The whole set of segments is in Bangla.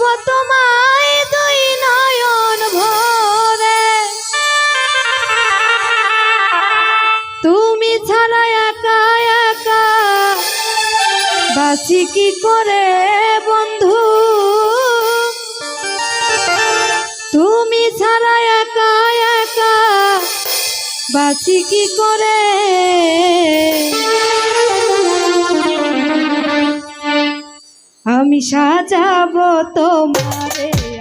বলব তোমায় দুই নয়ন ভরে। তুমি ছাড়া একা একা বাসি কি করে, বন্ধু? তুমি ছাড়া একা একা বাসি কি করে সাজাবো তোমারে।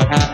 Ciao.